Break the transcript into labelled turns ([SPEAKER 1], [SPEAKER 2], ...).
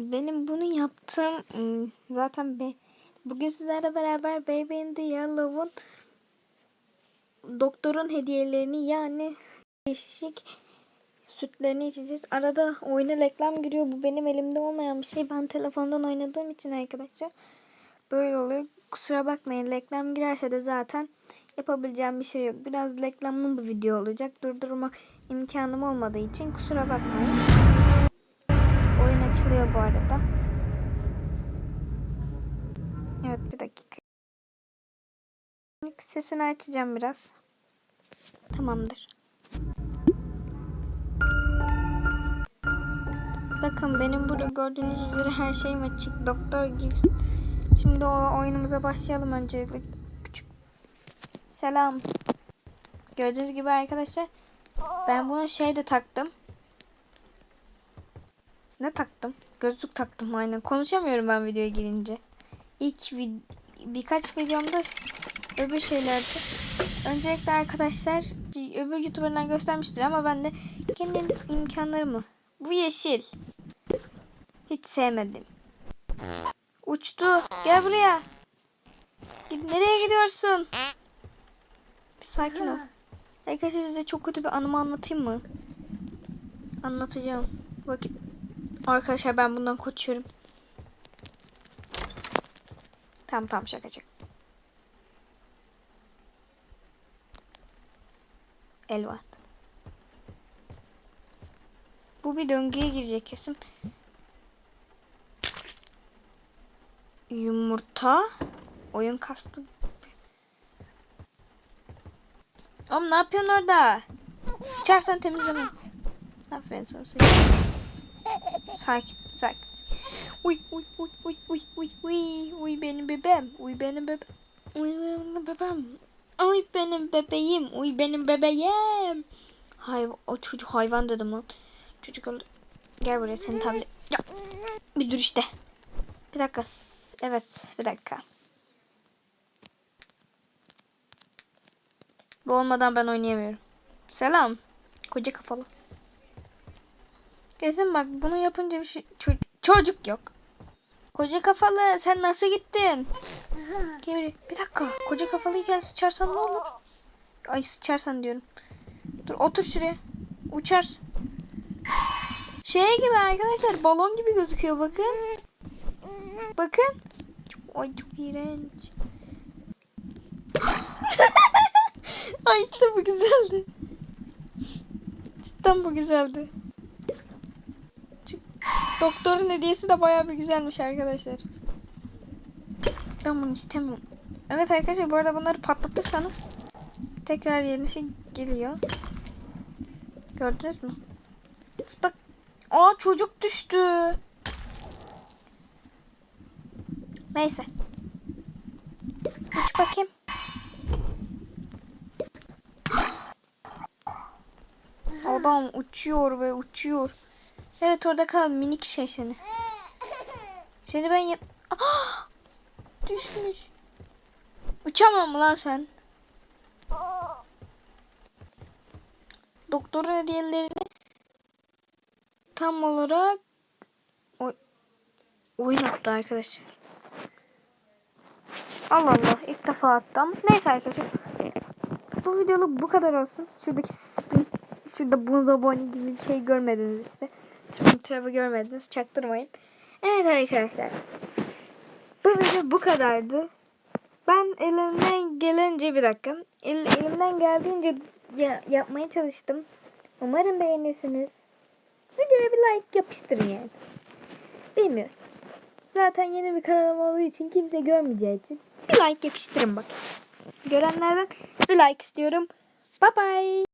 [SPEAKER 1] benim bunu yaptığım ım, zaten be, bugün sizlerle beraber Baby in the Yellow'un doktorun hediyelerini yani değişik sütlerini içeceğiz. Arada oyuna reklam giriyor. Bu benim elimde olmayan bir şey. Ben telefondan oynadığım için arkadaşlar böyle oluyor. Kusura bakmayın. Reklam girerse de zaten yapabileceğim bir şey yok. Biraz reklamlı bir video olacak. Durdurma imkanım olmadığı için kusura bakmayın. Açılıyor bu arada. Evet bir dakika. Sesini açacağım biraz. Tamamdır. Bakın benim burada gördüğünüz üzere her şeyim açık. Doktor Gibbs. Şimdi o oyunumuza başlayalım öncelikle. Küçük. Selam. Gördüğünüz gibi arkadaşlar ben bunu şey de taktım. Ne taktım? Gözlük taktım aynen. Konuşamıyorum ben videoya girince. İlk vid birkaç videomda öbür şeylerdi. Öncelikle arkadaşlar öbür youtuberlar göstermiştir ama ben de kendi imkanlarımı. Bu yeşil. Hiç sevmedim. Uçtu. Gel buraya. Git nereye gidiyorsun? Bir sakin ol. Arkadaşlar size çok kötü bir anımı anlatayım mı? Anlatacağım. Bakın. Arkadaşlar ben bundan kaçıyorum. Tamam tamam şaka şaka. El var. Bu bir döngüye girecek kesin. Yumurta. Oyun kastı. Oğlum ne yapıyorsun orada? Sıçarsan temizleme. Aferin sana. Sakin. Sakin. Uy uy uy uy uy uy uy uy benim bebeğim. Uy benim bebeğim. Uy benim bebeğim. Uy benim bebeğim. Uy benim bebeğim. Hay o çocuk hayvan dedim lan. Çocuk öldü. Gel buraya senin tablet. Ya. Bir dur işte. Bir dakika. Evet bir dakika. Bu olmadan ben oynayamıyorum. Selam. Koca kafalı. Kesin bak bunu yapınca bir şey... Ço- çocuk yok. Koca kafalı sen nasıl gittin? Buraya. Bir dakika. Koca kafalıyken sıçarsan ne olur? Ay sıçarsan diyorum. Dur otur şuraya. Uçarsın. Şey gibi arkadaşlar balon gibi gözüküyor bakın. Bakın. Ay çok iğrenç. Ay işte bu güzeldi. Cidden bu güzeldi. Doktorun hediyesi de bayağı bir güzelmiş arkadaşlar. Ben bunu istemiyorum. Evet arkadaşlar bu arada bunları patlatırsanız tekrar yenisi geliyor. Gördünüz mü? Bak. Aa çocuk düştü. Neyse. Uç bakayım. Adam uçuyor ve uçuyor. Evet orada kal minik şey seni. Şimdi ben ya... Ah! Düşmüş. Uçamam lan sen? Doktorun hediyelerini tam olarak oy oyun attı arkadaşlar. Allah Allah ilk defa attım. Neyse arkadaşlar. Bu videoluk bu kadar olsun. Şuradaki spin, şurada bunzaboni gibi bir şey görmediniz işte. Spin trap'ı görmediniz. Çaktırmayın. Evet arkadaşlar. Bu video bu kadardı. Ben elimden gelince bir dakika. El, elimden geldiğince ya, yapmaya çalıştım. Umarım beğenirsiniz. Videoya bir like yapıştırın yani. Bilmiyorum. Zaten yeni bir kanalım olduğu için kimse görmeyeceği için bir like yapıştırın bak. Görenlerden bir like istiyorum. Bye bye.